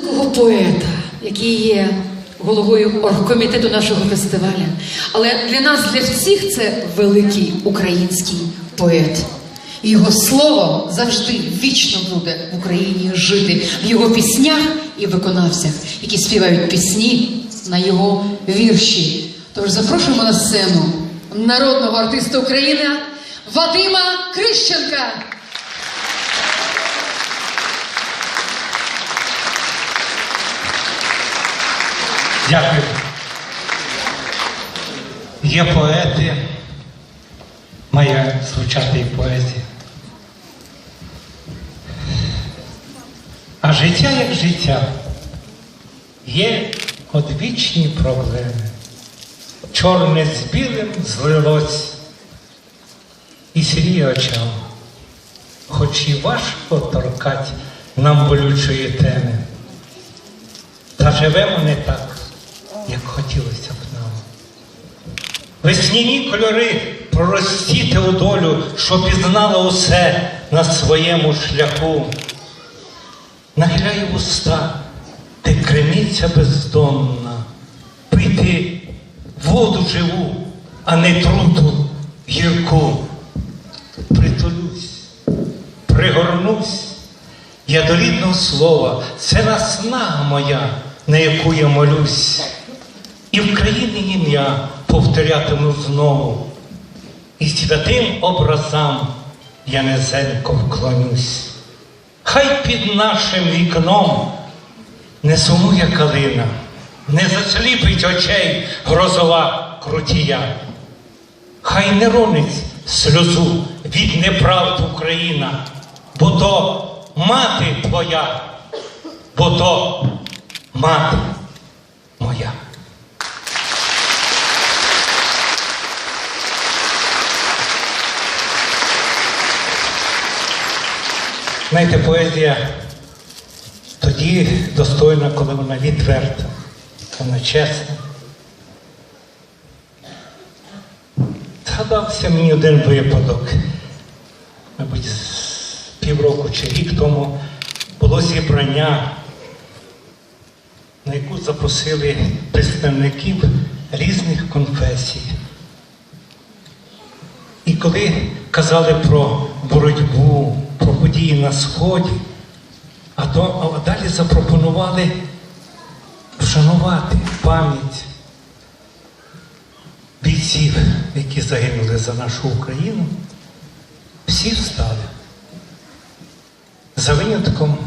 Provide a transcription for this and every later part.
Такого поета, який є головою оргкомітету нашого фестивалю. Але для нас, для всіх, це великий український поет. І його слово завжди вічно буде в Україні жити в його піснях і виконавцях, які співають пісні на його вірші. Тож запрошуємо на сцену народного артиста України Вадима Крищенка. Дякую. Є поети, має звучати і поезія. А життя як життя. Є одвічні проблеми. Чорне з білим злилось і сіріє очам, хоч і важко торкать нам болючої теми. Та живемо не так, як хотілося б нам. Весняні кольори проростіти у долю, що пізнала усе на своєму шляху. Нахиляю вуста, де криниця бездонна, пити воду живу, а не труту гірку. Притулюсь, пригорнусь, я до рідного слова, це наснага моя, на яку я молюсь. І в країни ім'я повторятиму знову. І святим образам я низенько вклонюсь. Хай під нашим вікном не сумує калина, не засліпить очей грозова крутія. Хай не ронить сльозу від неправд Україна, бо то мати твоя, бо то мати моя. Знаєте, поезія тоді достойна, коли вона відверта, вона чесна. Згадався мені один випадок, мабуть, півроку чи рік тому було зібрання, на яку запросили представників різних конфесій. І коли казали про боротьбу, про події на Сході, а, то, а далі запропонували вшанувати пам'ять бійців, які загинули за нашу Україну, всі встали. За винятком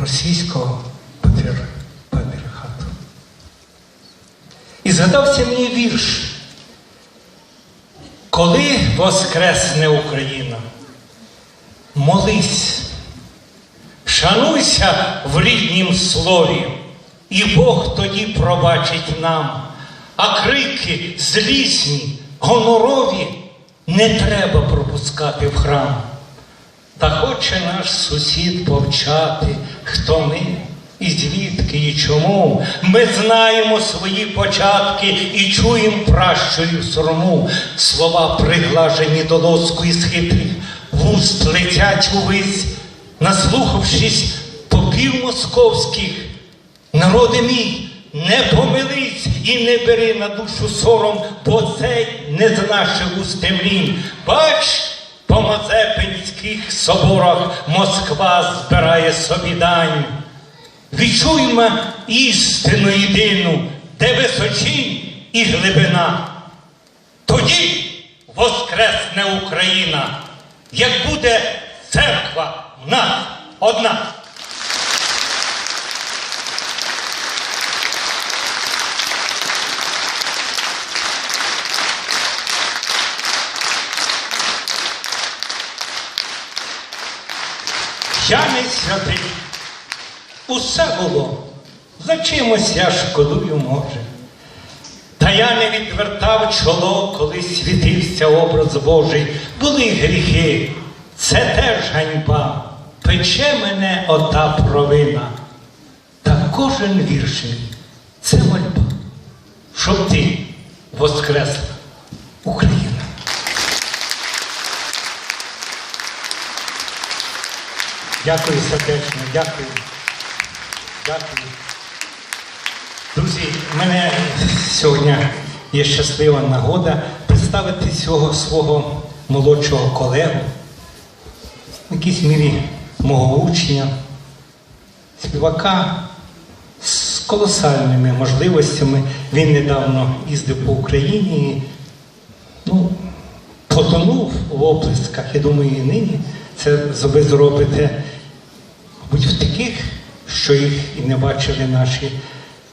російського патріархату. І згадався мені вірш. Коли воскресне Україна, молись, шануйся в ріднім слові, і Бог тоді пробачить нам, а крики злісні, гонорові не треба пропускати в храм. Та хоче наш сусід повчати, хто ми, і звідки, і чому. Ми знаємо свої початки і чуємо пращою сорому. Слова приглажені до лоску із хитрих вуст летять увесь, наслухавшись попів московських. Народи мій, не помились і не бери на душу сором, бо це не з наших уст темлінь. Бач, по Мазепинських соборах Москва збирає собі дань. Відчуймо істину єдину, де височінь і глибина. Тоді воскресне Україна, як буде церква в нас одна. Я не святий. Усе було. За чимось я шкодую, може. Та я не відвертав чоло, коли світився образ Божий. Були гріхи, це теж ганьба. Пече мене ота провина. Та кожен вірш – це мольба, щоб ти воскресла Україна. Дякую сердечно, дякую. Дякую. Друзі, в мене сьогодні є щаслива нагода представити цього свого молодшого колегу, в якійсь мірі мого учня, співака з колосальними можливостями. Він недавно їздив по Україні. Ну, потонув в оплесках, я думаю, і нині це ви зробите, мабуть, в таких, що їх і не бачили наші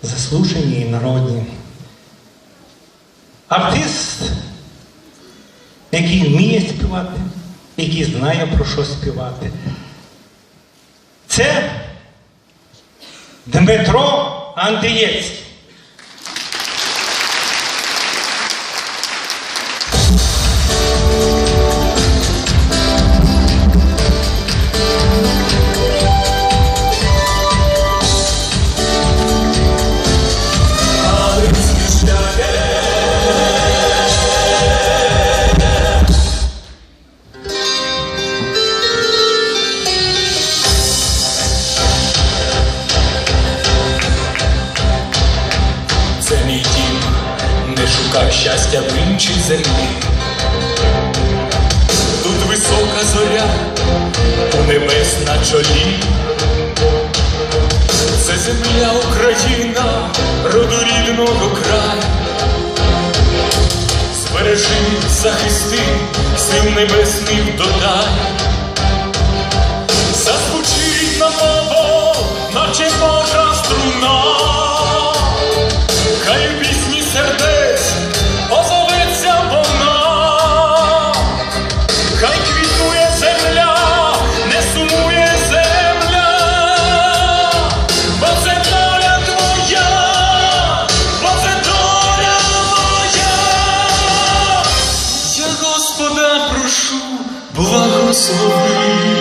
заслужені і народні. Артист, який вміє співати, який знає про що співати. Це Дмитро Андрієцький. Щастя в іншій землі. Тут висока зоря, у небес на чолі. Це земля Україна, роду рідного краю. Збережи, захисти, сил небесних додай. nossa.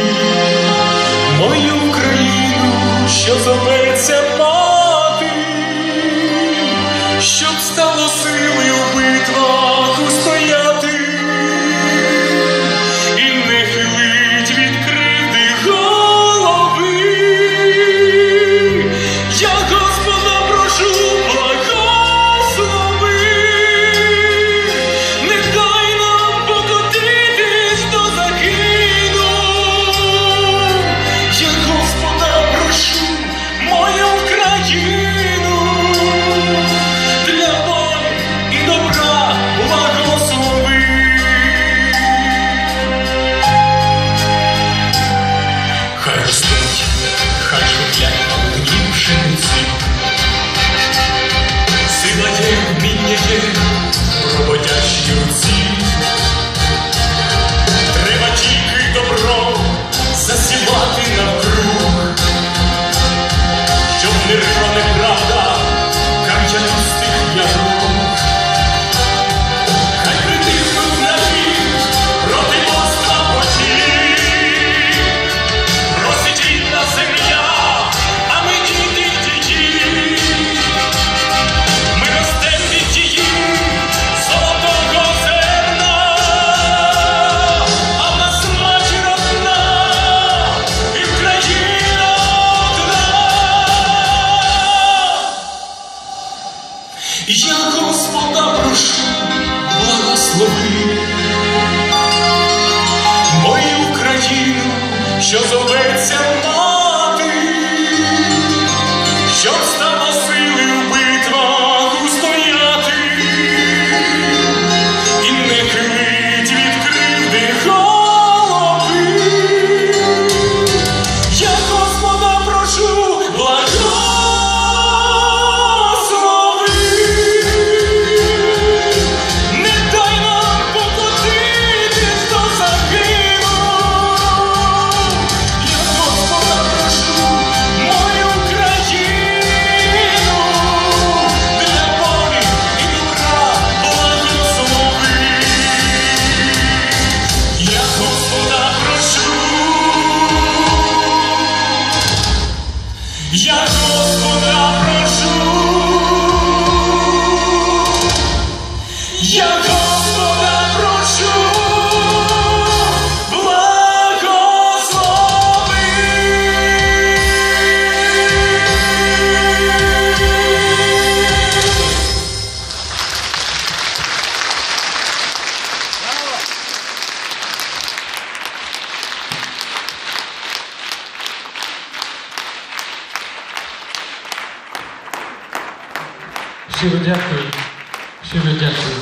Щиро дякую.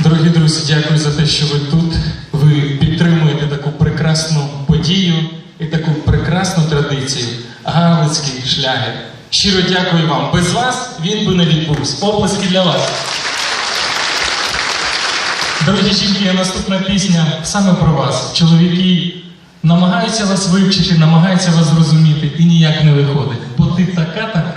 Дорогі друзі, дякую за те, що ви тут. Ви підтримуєте таку прекрасну подію і таку прекрасну традицію. Галицький шлягер. Щиро дякую вам. Без вас він би не відбувся. Оплески для вас. Дорогі жінки, наступна пісня саме про вас. Чоловіки намагаються вас вивчити, намагаються вас зрозуміти і ніяк не виходить. Бо ти така така.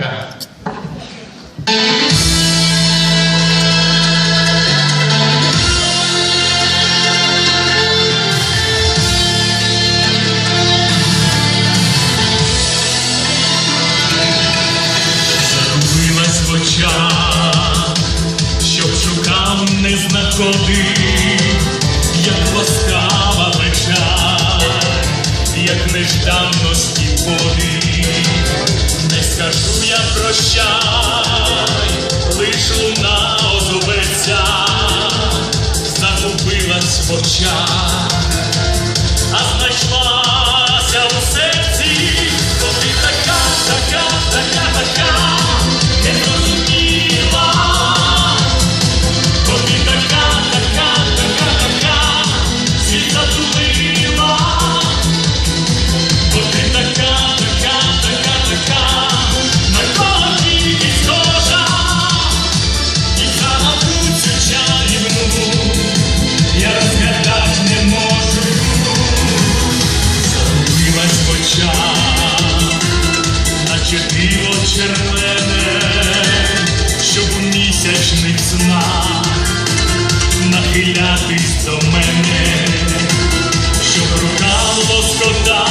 до мене, щоб рука лоскота.